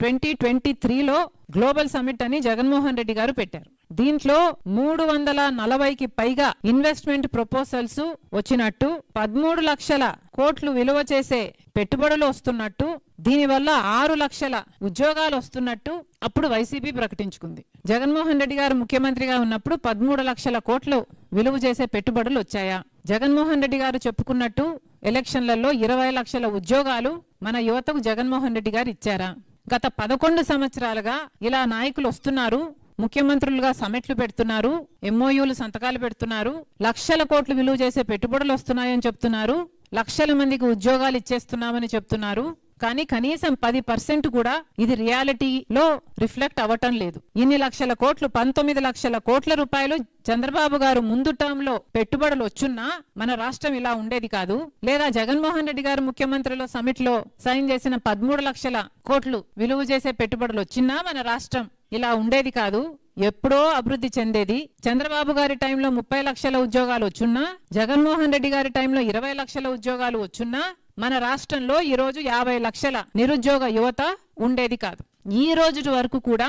Twenty twenty త్రీలో global summit అని జగన్మోహన్ రెడ్డి గారు పెట్టారు. దీంట్లో మూడు వందల నలభైకి పైగా ఇన్వెస్ట్మెంట్ ప్రపోజల్స్ వచ్చినట్టు పదమూడు లక్షల కోట్లు విలువ చేసే పెట్టుబడులు వస్తున్నట్టు దీనివల్ల ఆరు లక్షల ఉద్యోగాలు వస్తున్నట్టు అప్పుడు వైసీపీ ప్రకటించుకుంది. జగన్మోహన్ రెడ్డి గారు ముఖ్యమంత్రిగా ఉన్నప్పుడు పదమూడు లక్షల కోట్లు విలువ చేసే పెట్టుబడులు వచ్చాయా? జగన్మోహన్ రెడ్డి గారు చెప్పుకున్నట్టు ఎలక్షన్లలో ఇరవై లక్షల ఉద్యోగాలు మన యువతకు జగన్మోహన్ రెడ్డి గారు ఇచ్చారా? గత పదకొండు సంవత్సరాలుగా ఇలా నాయకులు వస్తున్నారు ముఖ్యమంత్రులుగా సమెట్లు పెడుతున్నారు ఎంఓయూలు సంతకాలు పెడుతున్నారు లక్షల కోట్లు విలువ చేసే పెట్టుబడులు వస్తున్నాయని చెప్తున్నారు లక్షల మందికి ఉద్యోగాలు ఇచ్చేస్తున్నామని చెప్తున్నారు. కానీ కనీసం పది పర్సెంట్ కూడా ఇది రియాలిటీలో రిఫ్లెక్ట్ అవ్వటం లేదు. ఇన్ని లక్షల కోట్లు పంతొమ్మిది లక్షల కోట్ల రూపాయలు చంద్రబాబు గారు ముందు టర్మ్లో పెట్టుబడులు వచ్చున్నా మన రాష్ట్రం ఇలా ఉండేది కాదు. లేదా జగన్మోహన్ రెడ్డి గారు ముఖ్యమంత్రిలో సమిట్లో సైన్ చేసిన పదమూడు లక్షల కోట్లు విలువ చేసే పెట్టుబడులు వచ్చినా మన రాష్ట్రం ఇలా ఉండేది కాదు. ఎప్పుడో అభివృద్ధి చెందేది చంద్రబాబు గారి టైంలో ముప్పై లక్షల ఉద్యోగాలు వచ్చున్నా జగన్మోహన్ రెడ్డి గారి టైంలో ఇరవై లక్షల ఉద్యోగాలు వచ్చున్నా మన రాష్ట్రంలో ఈరోజు యాభై లక్షల నిరుద్యోగ యువత ఉండేది కాదు. ఈ రోజు వరకు కూడా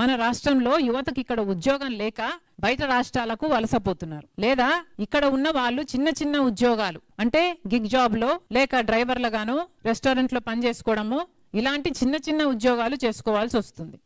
మన రాష్ట్రంలో యువతకి ఇక్కడ ఉద్యోగం లేక బయట రాష్ట్రాలకు వలసపోతున్నారు. లేదా ఇక్కడ ఉన్న వాళ్ళు చిన్న చిన్న ఉద్యోగాలు అంటే గిగ్ జాబ్లో లేక డ్రైవర్లుగాను రెస్టారెంట్లో పనిచేసుకోవడము ఇలాంటి చిన్న చిన్న ఉద్యోగాలు చేసుకోవాల్సి వస్తుంది.